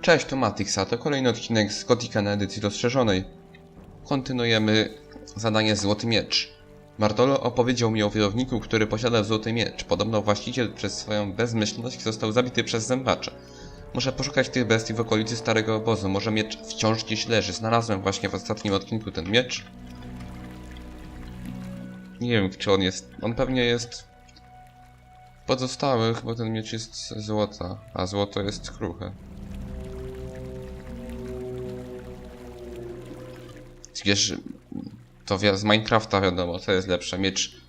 Cześć, to Matix, a to kolejny odcinek z Gotika na edycji rozszerzonej. Kontynuujemy zadanie Złoty Miecz. Martolo opowiedział mi o wojowniku, który posiada Złoty Miecz. Podobno właściciel przez swoją bezmyślność został zabity przez zębacza. Muszę poszukać tych bestii w okolicy Starego Obozu. Może miecz wciąż gdzieś leży. Znalazłem właśnie w ostatnim odcinku ten miecz. Nie wiem, czy on jest... On pewnie jest... Pozostałych, bo ten miecz jest złota, a złoto jest kruche. Wiesz, to z Minecrafta wiadomo, co jest lepsze, miecz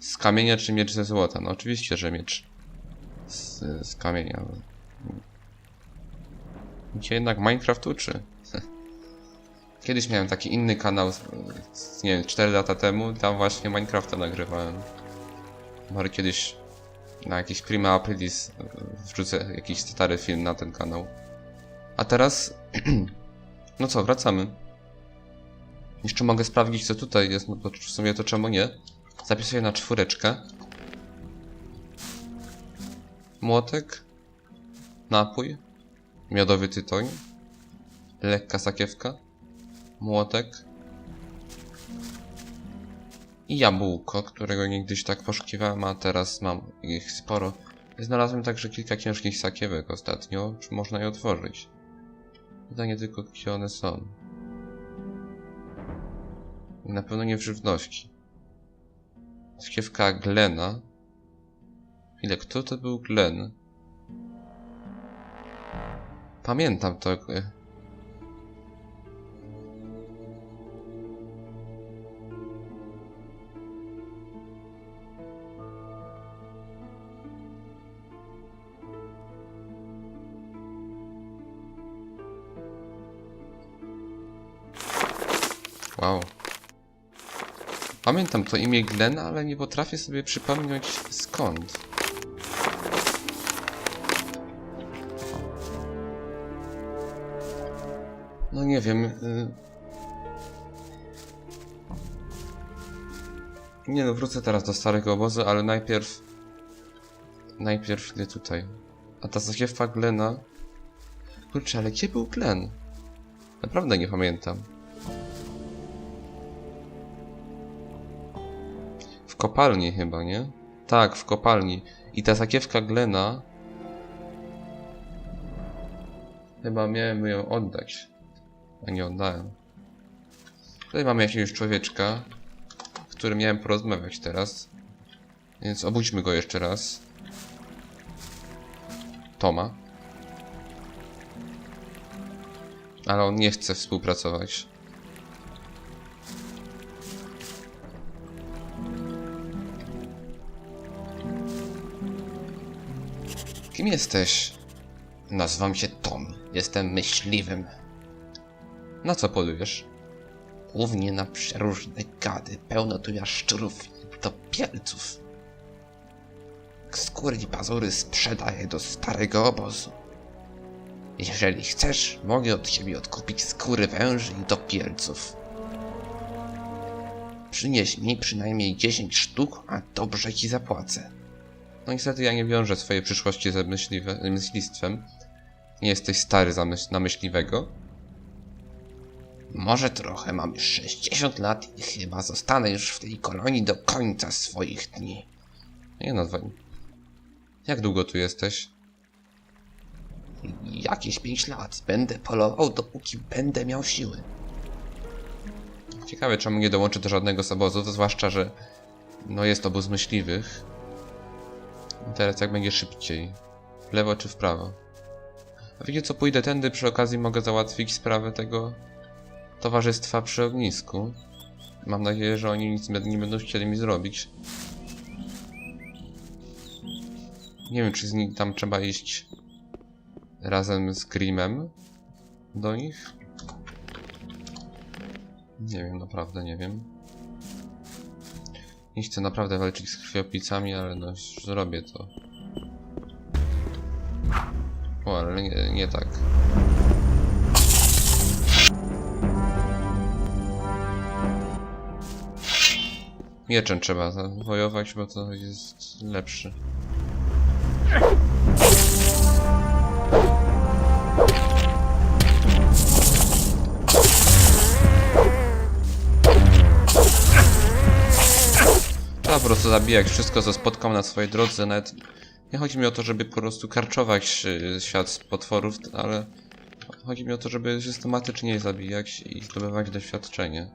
z kamienia czy miecz ze złota? No oczywiście, że miecz z, z kamienia. Gdzie jednak Minecraft uczy. Kiedyś miałem taki inny kanał, nie wiem, 4 lata temu, tam właśnie Minecrafta nagrywałem. Może kiedyś na jakiś Prima Aprilis wrzucę jakiś stary film na ten kanał. A teraz, no co, wracamy. Jeszcze mogę sprawdzić, co tutaj jest, no bo w sumie to czemu nie. Zapisuję na czwóreczkę. Młotek. Napój. Miodowy tytoń. Lekka sakiewka. Młotek. I jabłko, którego niegdyś tak poszukiwałem, a teraz mam ich sporo. Znalazłem także kilka ciężkich sakiewek ostatnio. Czy można je otworzyć? Pytanie tylko, gdzie one są. Na pewno nie w żywności. Sakiewka Glena. Ile, kto to był Glen? Pamiętam to. Pamiętam to imię Glen, ale nie potrafię sobie przypomnieć skąd. No nie wiem. y- Nie no, wrócę teraz do starego obozu, ale najpierw... Najpierw idę tutaj. A ta zakiewka Glena... Kurczę, ale gdzie był Glen? Naprawdę nie pamiętam. Kopalni chyba, nie? Tak, w kopalni. I ta sakiewka Glena... Chyba miałem ją oddać. A nie oddałem. Tutaj mamy jakiegoś człowieczka, z którym miałem porozmawiać teraz. Więc obudźmy go jeszcze raz. Toma. Ale on nie chce współpracować. Kim jesteś? Nazywam się Tom. Jestem myśliwym. Na co polujesz? Głównie na przeróżne gady. Pełno tu jaszczurów i topielców. Skóry i pazury sprzedaję do starego obozu. Jeżeli chcesz, mogę od ciebie odkupić skóry węży i topielców. Przynieś mi przynajmniej 10 sztuk, a dobrze ci zapłacę. No niestety ja nie wiążę swojej przyszłości ze myśliwe, myślistwem. Nie jesteś stary za myśl, na myśliwego. Może trochę, mam już 60 lat i chyba zostanę już w tej kolonii do końca swoich dni. Nie no, jak długo tu jesteś? Jakieś 5 lat. Będę polował, dopóki będę miał siły. Ciekawe, czemu nie dołączy do żadnego z obozów, zwłaszcza, że no jest obóz myśliwych. I teraz jak będzie szybciej? W lewo czy w prawo? A wiecie co, pójdę tędy, przy okazji mogę załatwić sprawę tego towarzystwa przy ognisku. Mam nadzieję, że oni nic nie będą chcieli mi zrobić. Nie wiem, czy z nich tam trzeba iść razem z Grimem do nich. Nie wiem, naprawdę nie wiem. Nie chcę naprawdę walczyć z krwiopijcami, ale no zrobię to. O, ale nie, nie tak. Mieczem trzeba wojować, bo to jest lepszy. Zabijać wszystko, co spotkam na swojej drodze, nawet nie chodzi mi o to, żeby po prostu karczować y, świat z potworów, ale chodzi mi o to, żeby systematycznie zabijać i zdobywać doświadczenie.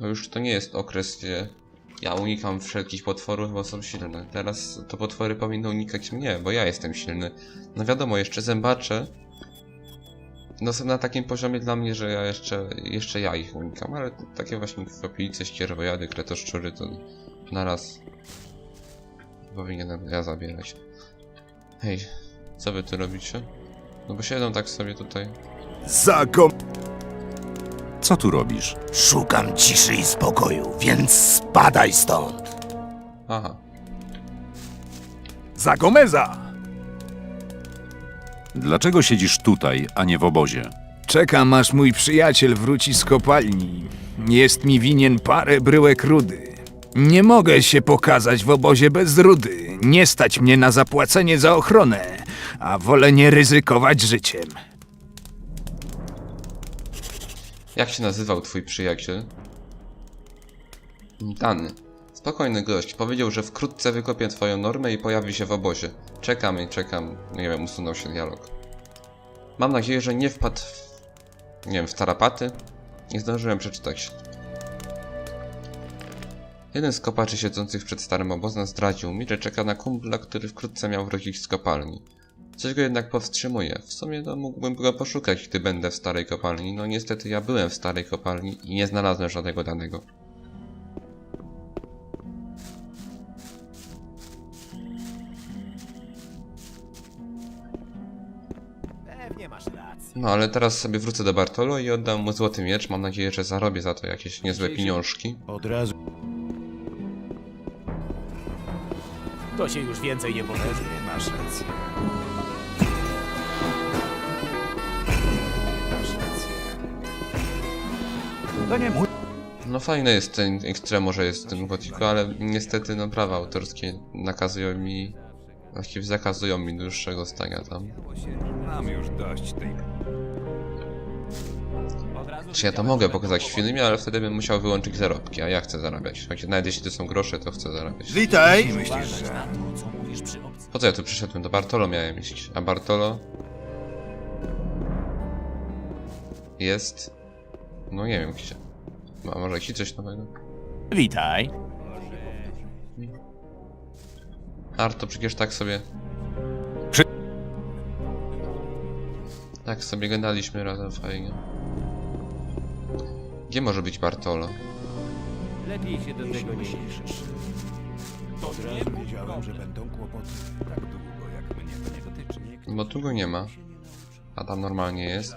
Bo już to nie jest okres, gdzie ja unikam wszelkich potworów, bo są silne. Teraz to potwory powinny unikać mnie, bo ja jestem silny. No wiadomo, jeszcze zębacze no są na takim poziomie dla mnie, że ja jeszcze, jeszcze ja ich unikam, ale takie właśnie kroplice, ścierwojady, kretoszczury to naraz powinienem ja zabierać. Hej, co wy tu robicie? No bo siedzą tak sobie tutaj. Zakom... Co tu robisz? Szukam ciszy i spokoju, więc spadaj stąd. Aha, Za Gomeza! Dlaczego siedzisz tutaj, a nie w obozie? Czekam aż mój przyjaciel wróci z kopalni. Jest mi winien parę bryłek rudy. Nie mogę się pokazać w obozie bez rudy. Nie stać mnie na zapłacenie za ochronę, a wolę nie ryzykować życiem. jak się nazywał twój przyjaciel? Dany. Spokojny gość. Powiedział, że wkrótce wykopię twoją normę i pojawi się w obozie. Czekam i czekam. Nie wiem, usunął się dialog. Mam nadzieję, że nie wpadł w... Nie wiem, w tarapaty? Nie zdążyłem przeczytać. Jeden z kopaczy siedzących przed starym obozem zdradził mi, że czeka na kumpla, który wkrótce miał wrócić z kopalni. Coś go jednak powstrzymuje. W sumie no, mógłbym go poszukać, gdy będę w starej kopalni. No niestety ja byłem w starej kopalni i nie znalazłem żadnego danego. No ale teraz sobie wrócę do Bartolo i oddam mu złoty miecz. Mam nadzieję, że zarobię za to jakieś niezłe pieniążki. Od razu. To się już więcej nie powtórzy. Masz rację. To nie mój. No fajne jest ten Extremo, że jest w tym gotiku, ale niestety no prawa autorskie nakazują mi... Właściwie zakazują mi dłuższego stania tam. Mam już dość tej... Czy ja to mogę pokazać w filmie, ale wtedy bym musiał wyłączyć zarobki, a ja chcę zarabiać. Choć nawet jeśli to są grosze, to chcę zarabiać. Witaj! Myślisz, że... Po co ja tu przyszedłem? Do Bartolo miałem iść. A Bartolo... Jest... No nie wiem gdzie. A może jakiś coś nowego? Witaj. Arto przecież tak sobie... Przy- Tak sobie gadaliśmy razem fajnie. Gdzie może być Bartolo? Lepiej się do tego nie śpieszysz. Od razu wiedziałem, że będą kłopoty. Tak długo, jak mnie to nie dotyczy. Bo tu go nie ma. A tam normalnie jest.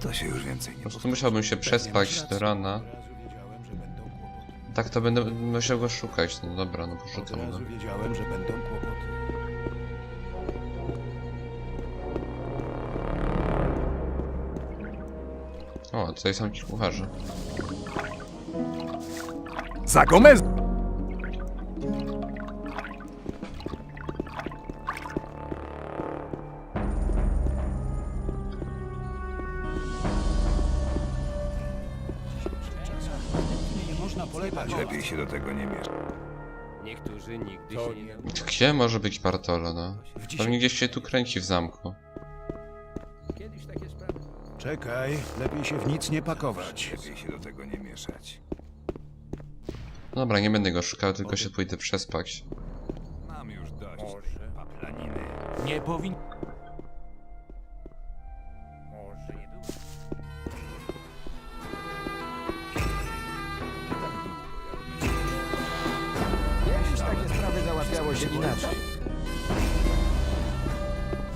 To... Się już więcej Po nie prostu musiałbym się przespać do rana. Tak to będę musiał go szukać. No dobra, no Od poszukam go. razu wiedziałem, że będą kłopoty. O, tutaj są ci kucharze. Za Gomez! Się do tego nie miesz. Niektórzy nigdy się nie... Gdzie może być Bartolo, no? Pewnie gdzieś się tu kręci w zamku. Kiedyś takie sprawy. Czekaj, lepiej się w nic nie pakować. Lepiej się do tego nie mieszać. Dobra, nie będę go szukał, tylko się pójdę przespać. Mam już dość tej paplaniny. Nie powin... załatwiało się inaczej.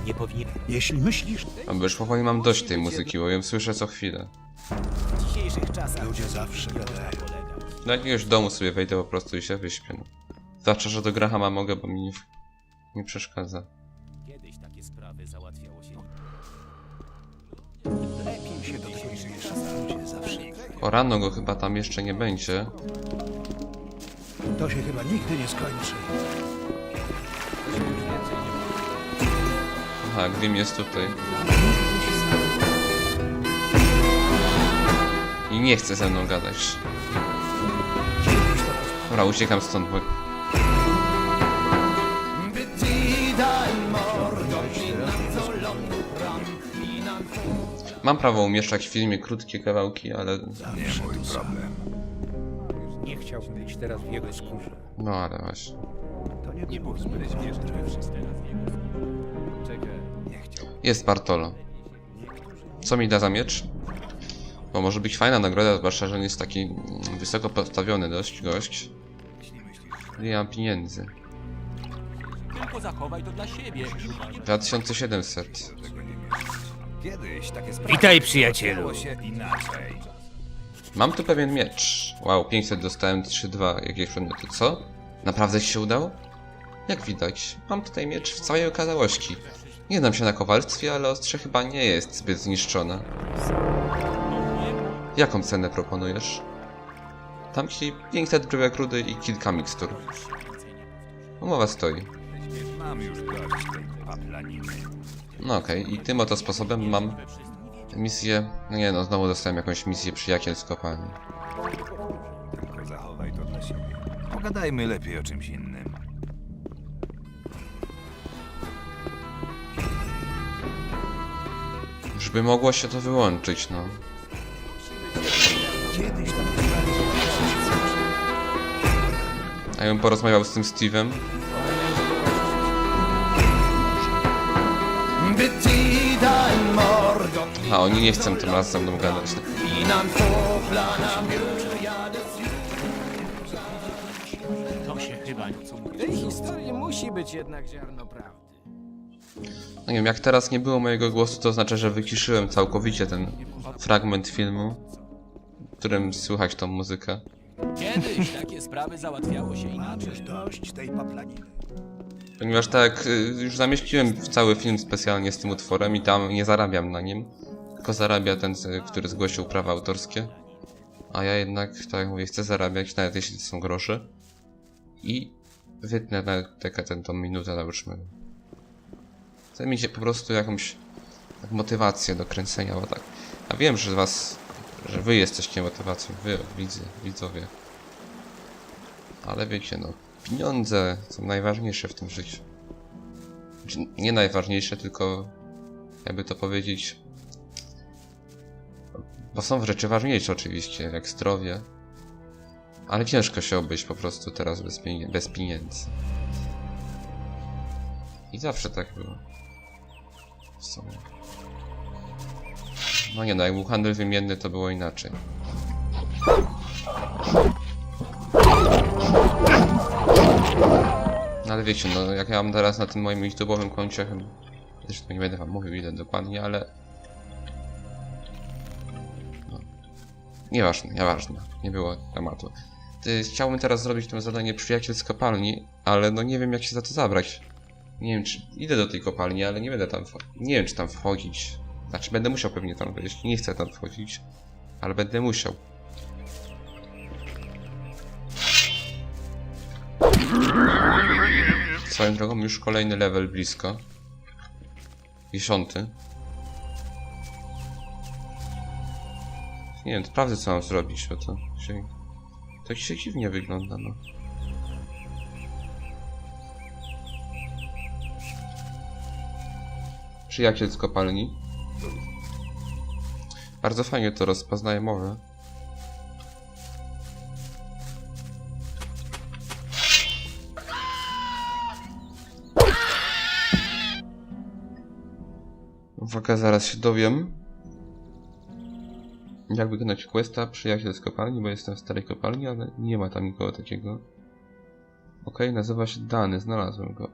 Nie powinien... Jeśli myślisz, A bo już powoli mam dość tej muzyki, bo ją słyszę co chwilę. W dzisiejszych czasach... ludzie zawsze gadają. Do jakiegoś domu sobie wejdę po prostu i się wyśpię. No. Zwłaszcza, że do Grahama mogę, bo mi nie, nie przeszkadza. Kiedyś takie sprawy załatwiało się... Lepiej się do tego nie zawsze O rano go chyba tam jeszcze nie będzie. To się chyba nigdy nie skończy. Aha, Grim jest tutaj. I nie chce ze mną gadać. Dobra, uciekam stąd, bo... Mam prawo umieszczać w filmie krótkie kawałki, ale... Nie mój problem. Nie chciałbym być teraz w jego skórze. No ale właśnie. Nie powinny być wierzyć Jest Bartolo. Co mi da za miecz? Bo może być fajna nagroda, zwłaszcza, że on jest taki mm, wysoko postawiony dość gość. Nie mam pieniędzy. Tylko zachowaj to dla siebie. 2700. że tego nie mieszać. Kiedyś takie sprawy Witaj, przyjacielu. działo się inaczej. Mam tu pewien miecz. Wow, 500 dostałem 3-2 jakieś przedmioty. Co? Naprawdę ci się udało? Jak widać, mam tutaj miecz w całej okazałości. Nie znam się na kowalstwie, ale ostrze chyba nie jest zbyt zniszczone. Jaką cenę proponujesz? Tam ci 500 bryłek rudy i kilka mikstur. Umowa stoi. No okej, i tym oto sposobem mam misję... No nie no, znowu dostałem jakąś misję przyjaciel z kopalni. Pogadajmy lepiej o czymś innym. Już by mogło się to wyłączyć, no. A ja bym porozmawiał z tym Steve'em. A oni nie chcą tym razem ze mną gadać. To się chyba nie co W tej historii musi być jednak ziarno prawdy. No nie wiem, jak teraz nie było mojego głosu, to znaczy, że wyciszyłem całkowicie ten fragment filmu, w którym słychać tą muzykę. Kiedyś takie sprawy załatwiało się inaczej. dość tej paplaniny. Ponieważ tak, y, już zamieściłem w cały film specjalnie z tym utworem i tam nie zarabiam na nim, tylko zarabia ten, z- który zgłosił prawa autorskie. A ja jednak, tak jak mówię, chcę zarabiać, nawet jeśli to są grosze. I wytnę nawet taką tę tą minutę, załóżmy. Chcę mieć po prostu jakąś tak, motywację do kręcenia, bo tak. Ja wiem, że was, że wy jesteście motywacją, wy, widzy, widzowie. Ale wiecie, no, pieniądze są najważniejsze w tym życiu. Znaczy, nie najważniejsze, tylko jakby to powiedzieć. Bo są rzeczy ważniejsze oczywiście, jak zdrowie. Ale ciężko się obejść po prostu teraz bez pieniędzy. I zawsze tak było. No nie no, jak był handel wymienny, to było inaczej. No ale wiecie, no jak ja mam teraz na tym moim YouTube'owym koncie, zresztą nie będę wam mówił ile dokładnie, ale... No. Nieważne, nieważne, nie było tematu. Chciałbym teraz zrobić to zadanie przyjaciel z kopalni, ale no nie wiem jak się za to zabrać. Nie wiem czy idę do tej kopalni, ale nie będę tam, nie wiem czy tam wchodzić. Znaczy będę musiał pewnie tam wejść, nie chcę tam wchodzić, ale będę musiał. Swoją drogą już kolejny level blisko. Dziesiąty. Nie wiem, sprawdzę co mam zrobić, bo to się... To się dziwnie wygląda, no. Przyjaciel z kopalni. Bardzo fajnie to rozpoznaje mowę. Uwaga, zaraz się dowiem. Jak wykonać questa przyjaciel z kopalni, bo jestem w starej kopalni, ale nie ma tam nikogo takiego. Okej, nazywa się Dany, znalazłem go.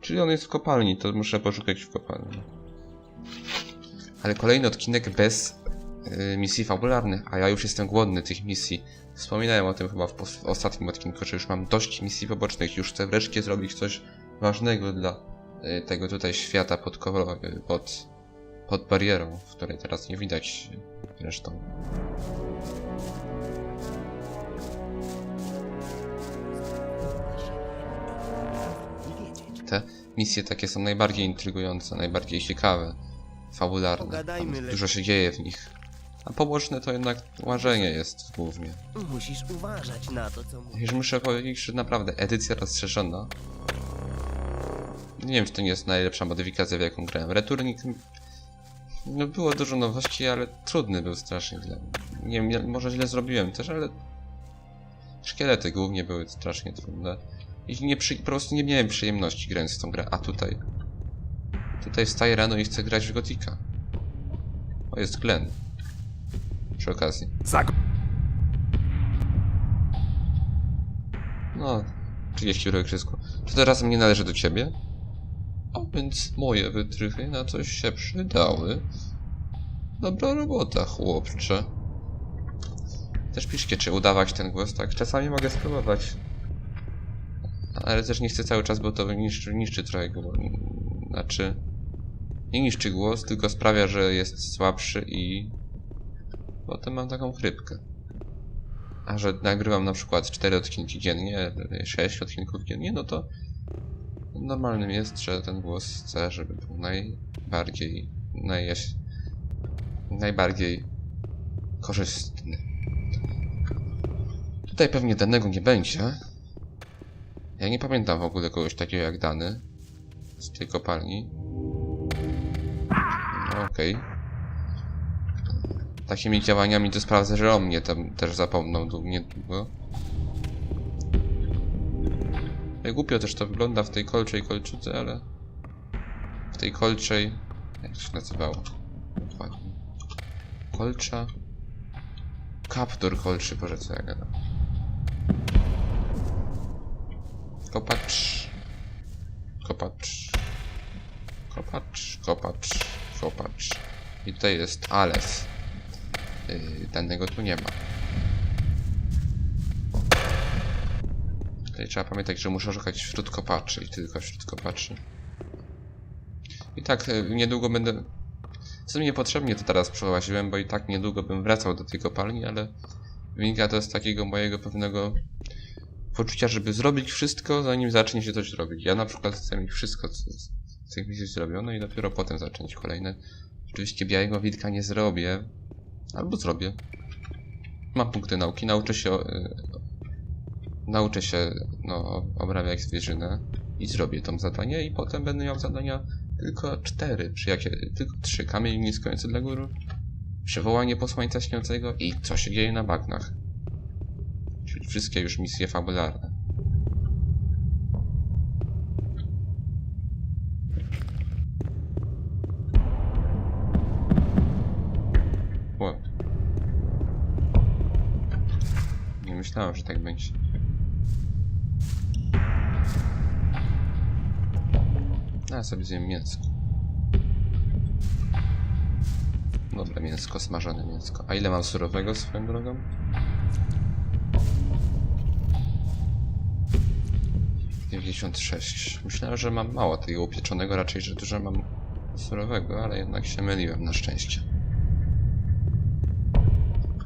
Czyli on jest w kopalni, to muszę poszukać w kopalni. Ale kolejny odcinek bez y, misji fabularnych, a ja już jestem głodny tych misji. Wspominałem o tym chyba w, w ostatnim odcinku, że już mam dość misji pobocznych, już chcę wreszcie zrobić coś ważnego dla y, tego tutaj świata pod, y, pod, pod barierą, w której teraz nie widać zresztą. Te misje takie są najbardziej intrygujące, najbardziej ciekawe, fabularne. Tam. Dużo się dzieje w nich. A poboczne to jednak łażenie jest głównie. Musisz uważać na to, co mówisz. Już muszę powiedzieć, że naprawdę edycja rozszerzona. Nie wiem, czy to nie jest najlepsza modyfikacja, w jaką grałem. Returnik. No było dużo nowości, ale trudny był strasznie dla mnie. Nie wiem, ja- może źle zrobiłem też, ale. Szkielety głównie były strasznie trudne. I nie przy... po prostu nie miałem przyjemności grając w tą grę. A tutaj. Tutaj wstaję rano i chcę grać w Gotika. O, jest Glen. Przy okazji. Zak No, 30 euro wszystko. To teraz mnie należy do ciebie? A więc moje wytrychy na coś się przydały. Dobra robota, chłopcze. Też piszcie, czy udawać ten głos, tak? Czasami mogę spróbować. Ale też nie chcę cały czas, bo to niszczy, niszczy trochę głos. Znaczy... Nie niszczy głos, tylko sprawia, że jest słabszy i... Potem mam taką chrypkę. A że nagrywam na przykład 4 odcinki dziennie, 6 odcinków dziennie, no to normalnym jest, że ten głos chcę, żeby był najbardziej, najjaś, najbardziej korzystny. Tutaj pewnie danego nie będzie. Ja nie pamiętam w ogóle kogoś takiego jak dany z tej kopalni. Okej. Takimi działaniami to sprawdzę, że o mnie tam też zapomną dłu- niedługo. Głupio też to wygląda w tej kolczej kolczudze, ale... W tej kolczej... Jak się nazywało? Dokładnie. Kolcza... Kaptur kolczy, boże co ja gadam. Kopacz... Kopacz... Kopacz, kopacz, kopacz. I tutaj jest Aleph. Yy, danego tu nie ma. Tutaj trzeba pamiętać, że muszę szukać wśród kopaczy i tylko wśród kopaczy. I tak yy, niedługo będę... Co mi niepotrzebnie to teraz przełaziłem, bo i tak niedługo bym wracał do tej kopalni, ale wynika to z takiego mojego pewnego poczucia, żeby zrobić wszystko, zanim zacznie się coś robić. Ja na przykład chcę mieć wszystko z, z misji zrobione i dopiero potem zacząć kolejne. Oczywiście białego witka nie zrobię, Albo zrobię. Mam punkty nauki, nauczę się. y, nauczę się, no, obrabiać zwierzynę i zrobię tą zadanie, i potem będę miał zadania tylko cztery, przy jakie, tylko trzy. Kamień niskojący dla góry, przywołanie posłańca śniącego i co się dzieje na bagnach. Czyli wszystkie już misje fabularne. Wow. Nie myślałem, że tak będzie. A ja sobie zjem mięsko. Dobre mięsko, smażone mięsko. A ile mam surowego swoją drogą? Sześć. Myślałem, że mam mało tego upieczonego, raczej, że dużo mam surowego, ale jednak się myliłem na szczęście.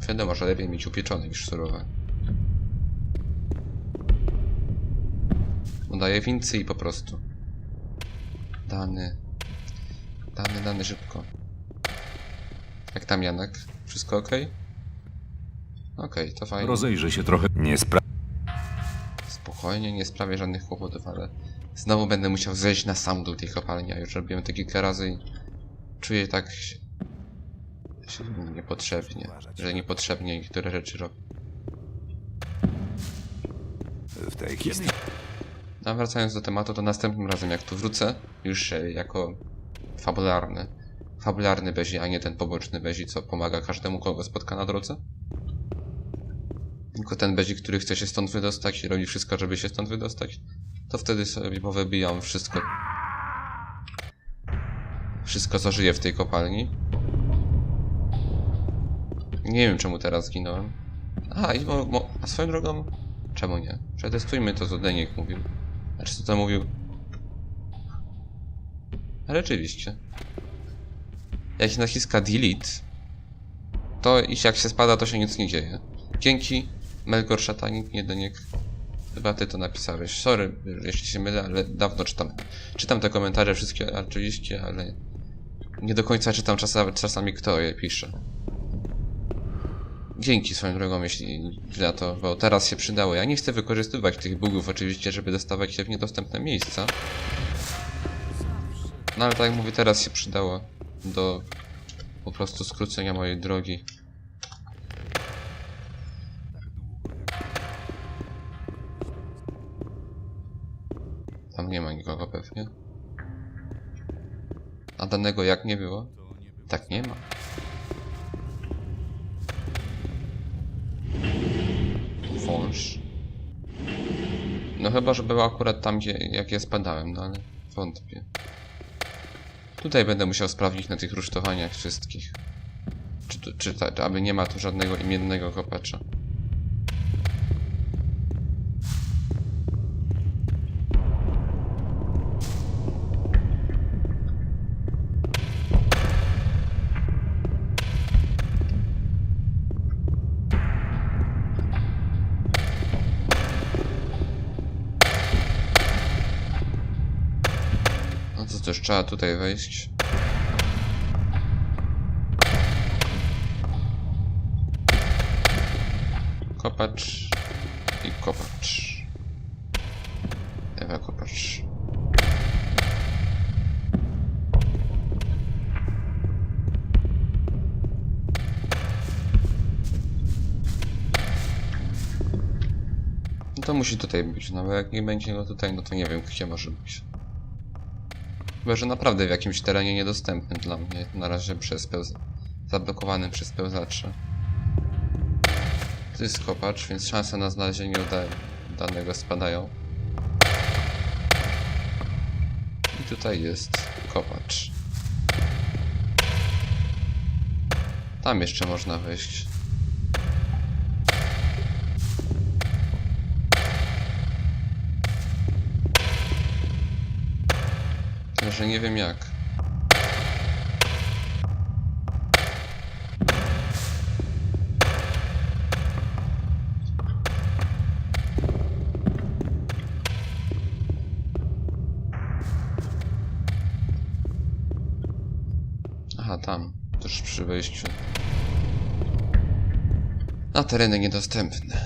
Wiadomo, że lepiej mieć upieczone niż surowe. Dodaję więcej po prostu. Dany. Dany, dany szybko. Jak tam Janek? Wszystko ok? Okej, to fajnie. Rozejrzę się trochę. Nie spra... Spokojnie, nie sprawię żadnych kłopotów, ale znowu będę musiał zejść na sam dół tej kopalni, a już robiłem to kilka razy i czuję tak się, się niepotrzebnie, że niepotrzebnie niektóre rzeczy robię. W tej historii. A wracając do tematu, to następnym razem jak tu wrócę, już e, jako fabularny, fabularny Bezi, a nie ten poboczny Bezi, co pomaga każdemu, kogo spotka na drodze. Tylko ten Bezi, który chce się stąd wydostać i robi wszystko, żeby się stąd wydostać, to wtedy sobie powybijam wszystko, wszystko co żyje w tej kopalni. Nie wiem czemu teraz zginąłem. A, i mo, mo, a swoją drogą, czemu nie? Przetestujmy to, co Deniek mówił. Znaczy, co to mówił? Rzeczywiście. Jak się naciska delete, to iż jak się spada, to się nic nie dzieje. Dzięki, Melkor Szatanik, nie Deniek. Chyba ty to napisałeś. Sorry, jeśli się mylę, ale dawno czytam. Czytam te komentarze wszystkie oczywiście, ale nie do końca czytam czasami, czasami kto je pisze. Dzięki swoją drogą, jeśli za to, bo teraz się przydało. Ja nie chcę wykorzystywać tych bugów oczywiście, żeby dostawać się w niedostępne miejsca. No ale tak jak mówię, teraz się przydało do po prostu skrócenia mojej drogi. Tam nie ma nikogo pewnie. A danego jak nie było? Tak nie ma. No chyba, że była akurat tam, gdzie jak ja spadałem, no ale wątpię. Tutaj będę musiał sprawdzić na tych rusztowaniach wszystkich. Czy, czy, czy aby nie ma tu żadnego imiennego kopacza. Trzeba tutaj wejść. Kopacz i kopacz. Ewa kopacz. No to musi tutaj być, no bo jak nie będzie go tutaj, no to nie wiem gdzie może być. Chyba, że naprawdę w jakimś terenie niedostępnym dla mnie, na razie przez pełz... zablokowanym przez pełzacze. To jest kopacz, więc szanse na znalezienie danego spadają. I tutaj jest kopacz. Tam jeszcze można wejść. Że nie wiem jak. Aha, tam. Tuż przy wejściu. Na tereny niedostępne.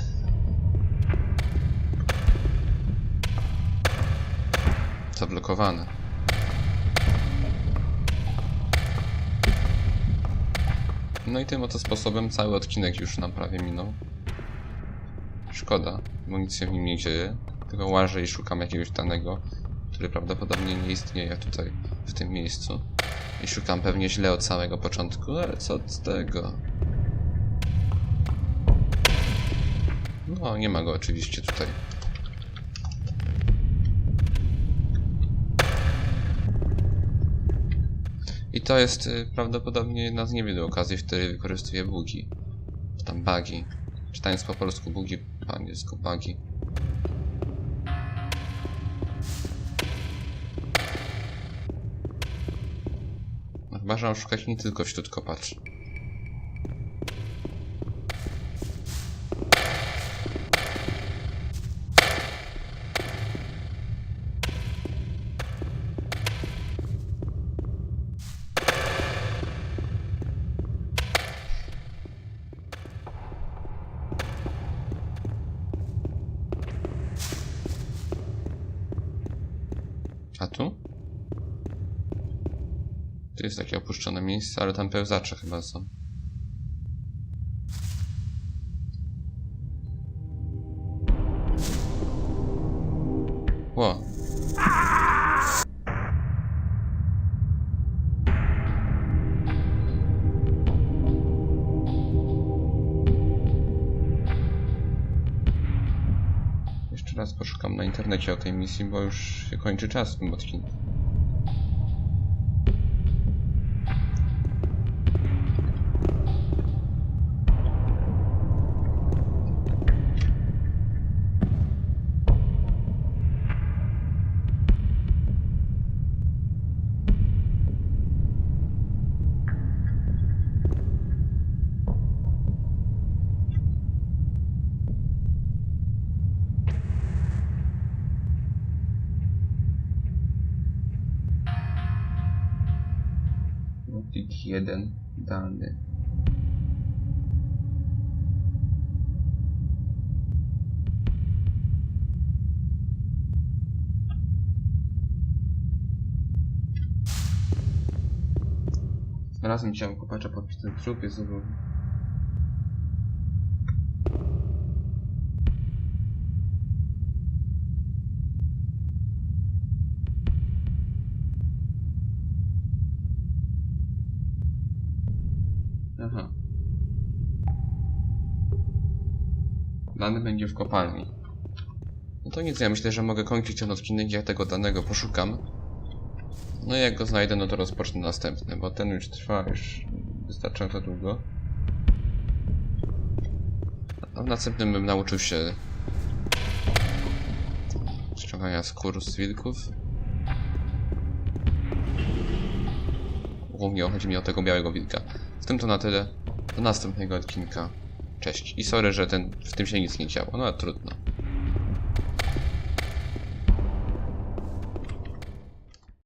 Zablokowane. No i tym oto sposobem cały odcinek już nam prawie minął. Szkoda, bo nic się w nim nie dzieje. Tylko łażę i szukam jakiegoś danego, który prawdopodobnie nie istnieje tutaj, w tym miejscu. I szukam pewnie źle od samego początku, ale co z tego? No, nie ma go oczywiście tutaj. I to jest y, prawdopodobnie jedna z niewielu okazji, w której wykorzystuję bugi. Czy tam bugi. Czytając po polsku bugi, po angielsku bugi. No chyba, że mam szukać nie tylko wśród kopaczy. A tu? Tu jest takie opuszczone miejsce, ale tam pełzacze chyba są. Ło. Jeszcze raz poszukam na internecie o tej misji, bo już się kończy czas w tym odcinku. jeden dany. Znalazłem ciało kopacza pod tym trup, jest Dany będzie w kopalni. No to nic, ja myślę, że mogę kończyć ten odcinek, ja tego danego poszukam. No i jak go znajdę, no to rozpocznę następny, bo ten już trwa już wystarczająco długo. A w następnym bym nauczył się ściągania skór z wilków. Głównie chodzi mi o tego białego wilka. W tym to na tyle. Do następnego odcinka. Cześć. I sorry, że ten, w tym się nic nie działo. No ale trudno.